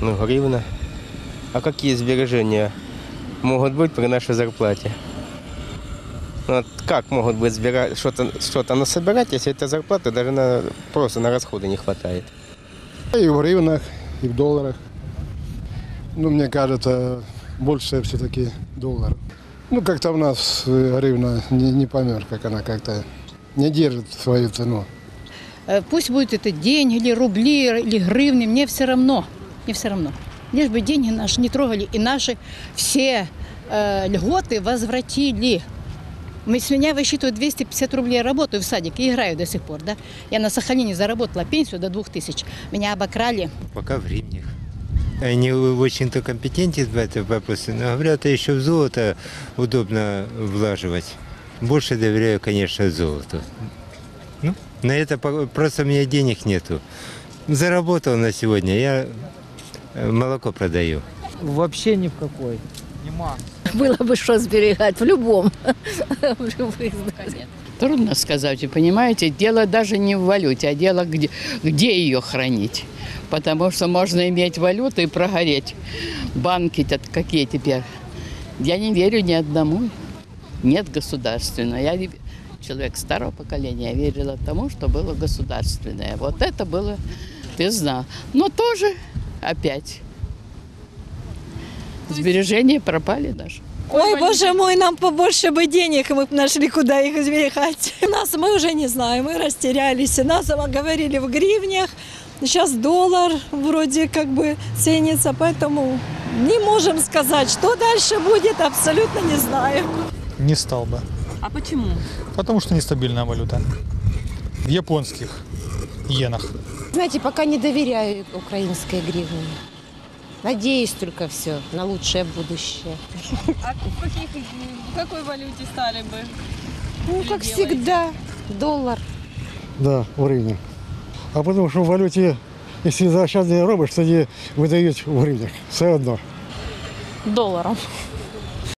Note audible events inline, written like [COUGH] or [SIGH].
Ну, гривна. А какие сбережения могут быть при нашей зарплате? Ну, вот как могут быть сбера... что-то что насобирать, если этой зарплаты даже на... просто на расходы не хватает? И в гривнах, и в долларах. Ну, мне кажется, больше все-таки долларов. Ну, как-то у нас гривна не, не помер, как она как-то не держит свою цену. Э, Пусть будет это деньги или рубли, или гривны, мне все равно. Мне все равно. Лишь бы деньги наши не трогали и наши все э, льготы возвратили. Мы, с меня высчитывают 250 рублей. Работаю в садике играю до сих пор. Да? Я на Сахалине заработала пенсию до 2000. Меня обокрали. Пока в гривнях. Они очень-то компетентен в этом вопросе, но говорят, еще в золото удобно влаживать. Больше доверяю, конечно, золоту. Ну, на это просто у меня денег нету. Заработал на сегодня, я молоко продаю. Вообще ни в какой. Было бы что сберегать в любом. [LAUGHS] В любых, Трудно сказать, вы понимаете, дело даже не в валюте, а дело где, где ее хранить. Потому что можно иметь валюту и прогореть. Банки-то какие теперь? Я не верю ни одному. Нет государственного. Я человек старого поколения, я верила тому, что было государственное. Вот это было без дна. Но тоже опять сбережения пропали даже. Ой, боже мой, нам побольше бы денег, и мы бы нашли, куда их сберегать. [LAUGHS] Нас мы уже не знаем, мы растерялись. Нас говорили в гривнях, сейчас доллар вроде как бы ценится, поэтому не можем сказать, что дальше будет, абсолютно не знаем. Не стал бы. А почему? Потому что нестабильная валюта. В японских иенах. Знаете, пока не доверяю украинской гривне. Надеюсь только все на лучшее будущее. А в, каких, в какой валюте стали бы? Ну, как всегда, доллар. Да, в гривнях. А потому що в валюті, якщо заощадження робиш, тоді видають в гривнях. Все одно. Долларом.